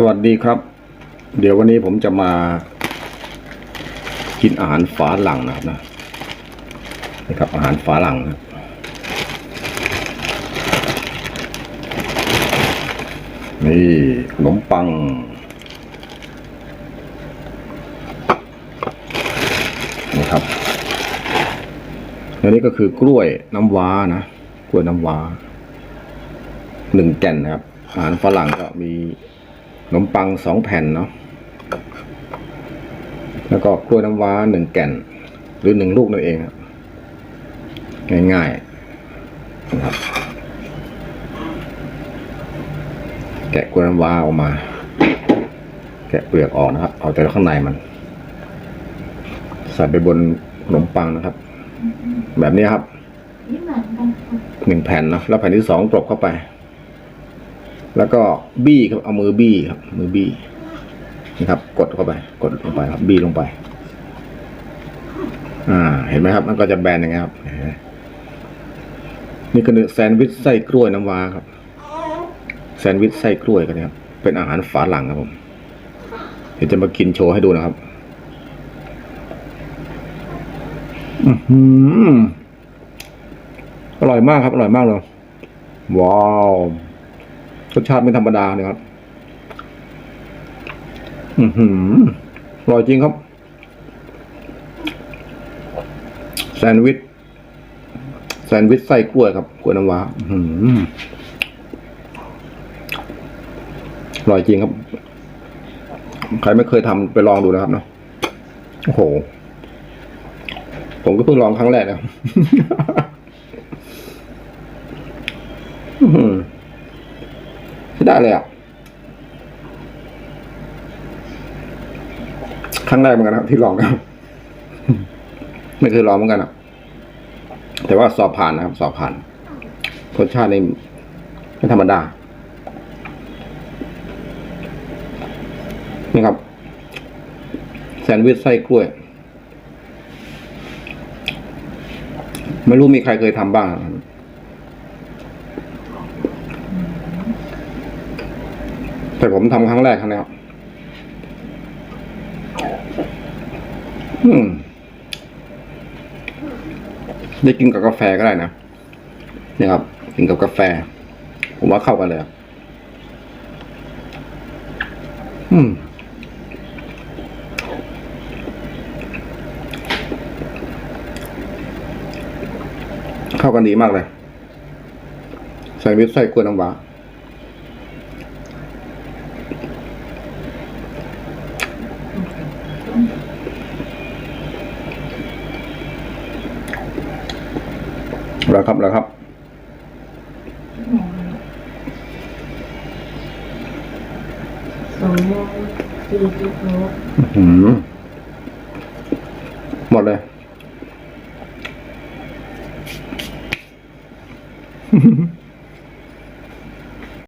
สวัสดีครับ เดี๋ยววันนี้ผมจะมากินอาหารฝาหลังนะครับนะนะครับอาหารฝาหลังนะนี่ขนมปัง นะครับอันนี้ก็คือกล้วยน้ำว้านะ กล้วยน้ำว้าหนึ่งแก่นนะครับอาหารฝรั่งก็มี ขนมปังสองแผ่นเนาะแล้วก็กล้วยน้ำว้าหนึ่งแก่น หรือหนึ่งลูกนั่นเองครับง่ายๆนะครับแกะกล้วยน้ำว้าออกมา แกะเปลือกออกนะครับ เอาแต่ข้างในมัน ใส่ไปบนขนมปังนะครับ แบบนี้ครับหนึ่งแผ่นนะแล้วแผ่นที่สองกรบเข้าไป แล้วก็บี้ครับเอามือบี้ครับมือบี้นี่ครับกดเข้าไป กดลงไปครับบี้ลงไป อ่า เห็นไหมครับ มันก็จะแบนอย่างเงี้ยครับนี่คือแซนด์วิชไส้กล้วยน้ำว้าครับ แซนด์วิชไส้กล้วยกันนะครับ เป็นอาหารฝาหลังครับผม เดี๋ยวจะมากินโชว์ให้ดูนะครับอือหือร่อยมากครับ อร่อยมากเลยว้าว สชาติไม่ธรรมดาเลยครับ อือหืออร่อยจริงครับ แซนด์วิช แซนด์วิชไส้กล้วยครับกล้วยน้ำว้าอือหืออร่อยจริงครับ ใครไม่เคยทำไปลองดูนะครับเนาะ โอ้โห ผมก็เพิ่งลองครั้งแรกนะอือหือ ได้เลยอะครั้งแรกเหมือนกันนะครับที่ลองนะครับไม่เคยลองเหมือนกันอะ แต่ว่าสอบผ่านนะครับ สอบผ่านรสชาตินี่ไม่ธรรมดานี่ครับ แซนด์วิชไส้กล้วย ไม่รู้มีใครเคยทำบ้างนะครับ แต่ผมทำครั้งแรกครั้งนี้ครับอืม ได้กินกับกาแฟก็ได้นะนี่ครับ กินกับกาแฟ ผมว่าเข้ากันเลยอืมเข้ากันดีมากเลยแซนด์วิชไส้กล้วยน้ำว้า แล้วครับแล้วครับ สองโมงสี่สิบหกอื้อหือหมดเลย